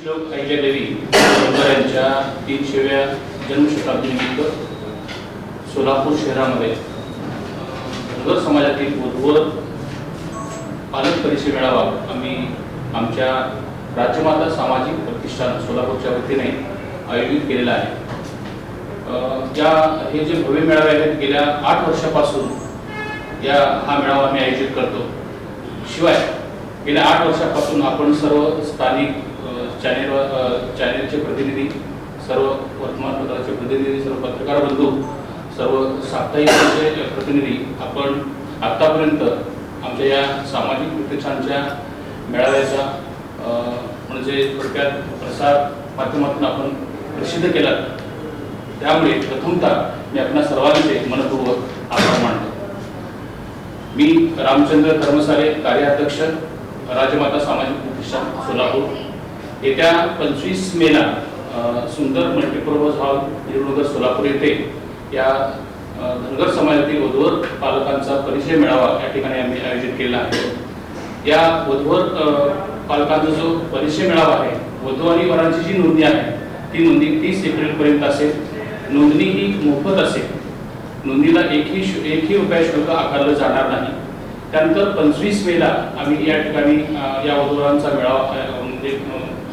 श्लोक अहिल्यादेवी होळकर यांच्या तीनशेव्या जन्मशताब्दीनिमित्त सोलापूर शहरामध्ये धनगर समाजातील उद्भव पालक परिषद मेळावा आम्ही आमच्या राज्यमाता सामाजिक प्रतिष्ठान सोलापूरच्या वतीने आयोजित केलेला आहे. ज्या या हे जे भव्य मेळावे आहेत गेल्या आठ वर्षापासून या हा मेळावा आम्ही आयोजित करतो. शिवाय गेल्या आठ वर्षापासून आपण सर्व स्थानिक चॅनेल चॅनेलचे प्रतिनिधी सर्व वर्तमानपत्राचे प्रतिनिधी सर्व पत्रकार बंधू सर्व साप्ताहिकांचे प्रतिनिधी आपण आत्तापर्यंत आमच्या या सामाजिक प्रतिष्ठानच्या मेळाव्याचा म्हणजे थोडक्यात प्रसार माध्यमातून आपण प्रसिद्ध केला त्यामुळे प्रथमतः मी आपल्या सर्वांचे मनपूर्वक आभार मानतो. मी रामचंद्र धर्मसारे कार्याध्यक्ष राजमाता सामाजिक प्रतिष्ठान सोलापूर. येत्या पंचवीस मेला सुंदर मल्टीपर्पज हॉल हिरनगर सोलापूर येथे या धनगर समाजातील वधूवर पालकांचा परिचय मेळावा या ठिकाणी आम्ही आयोजित केला आहे. या वधूवर पालकांचा जो परिचय मेळावा आहे वधू आणि वरांची जी नोंदणी आहे ती नोंदणी तीस एप्रिलपर्यंत असेल. नोंदणी ही मोफत असेल. नोंदणीला एकही शु- एकही रुपया शुल्क आकारलं जाणार नाही. त्यानंतर पंचवीस मेला आम्ही या ठिकाणी या वधूवरांचा मेळावा म्हणजे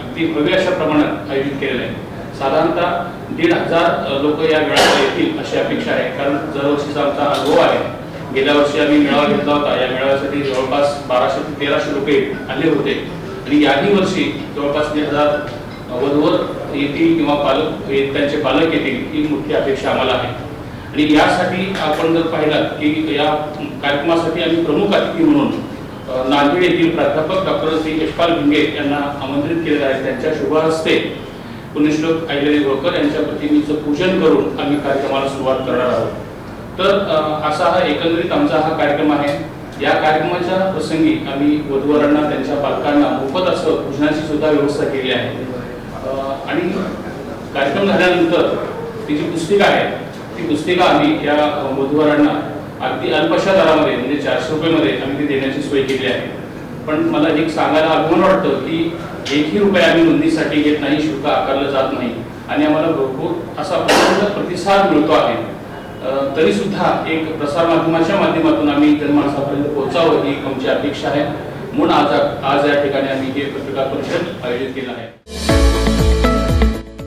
अगदी भव्य अशा प्रमाणात आयोजित केलेलं आहे. साधारणतः दीड हजार लोक या मेळाव्याला येतील अशी अपेक्षा आहे. कारण दरवर्षीचा आमचा अनुभव आहे. गेल्या वर्षी आम्ही मेळावा घेतला होता. या मेळाव्यासाठी जवळपास बाराशे ते तेराशे लोक आले होते. आणि याही वर्षी जवळपास दीड हजार वधवर येतील किंवा पालक त्यांचे पालक येतील ही मोठी अपेक्षा आम्हाला आहे. आणि यासाठी आपण जर पाहिलात की या कार्यक्रमासाठी आम्ही प्रमुख अतिथी म्हणून नांदेड येथील प्राध्यापक डॉक्टर श्री यशपाल भिंगे यांना आमंत्रित केलेलं आहे. त्यांच्या शुभ हस्ते पुण्यश्लोक अहिल्यादेवी होळकर यांच्या प्रतिमेचं पूजन करून आम्ही कार्यक्रमाला सुरुवात करणार आहोत. तर असा हा एकंदरीत आमचा हा कार्यक्रम आहे. या कार्यक्रमाच्या प्रसंगी आम्ही वधूवरांना त्यांच्या पालकांना मोफत असं पूजनाची सुद्धा व्यवस्था केली आहे. आणि कार्यक्रम झाल्यानंतर ती जी पुस्तिका आहे ती पुस्तिका आम्ही या वधूवरांना अगदी अल्पशा दरामध्ये म्हणजे चारशे रुपयेमध्ये आम्ही ती देण्याची सोय केली आहे. पण मला एक सांगायला अभिमान वाटतं की एकही रुपये आम्ही नोंदणीसाठी घेत नाही शुल्क आकारलं जात नाही. आणि आम्हाला भरपूर असा प्रचंड प्रतिसाद मिळतो आहे. तरी सुद्धा एक प्रसार माध्यमाच्या माध्यमातून आम्ही जनमानसापर्यंत पोहोचावं ही आमची अपेक्षा आहे. म्हणून आज आज या ठिकाणी आम्ही हे पत्रकार परिषद आयोजित केलं आहे.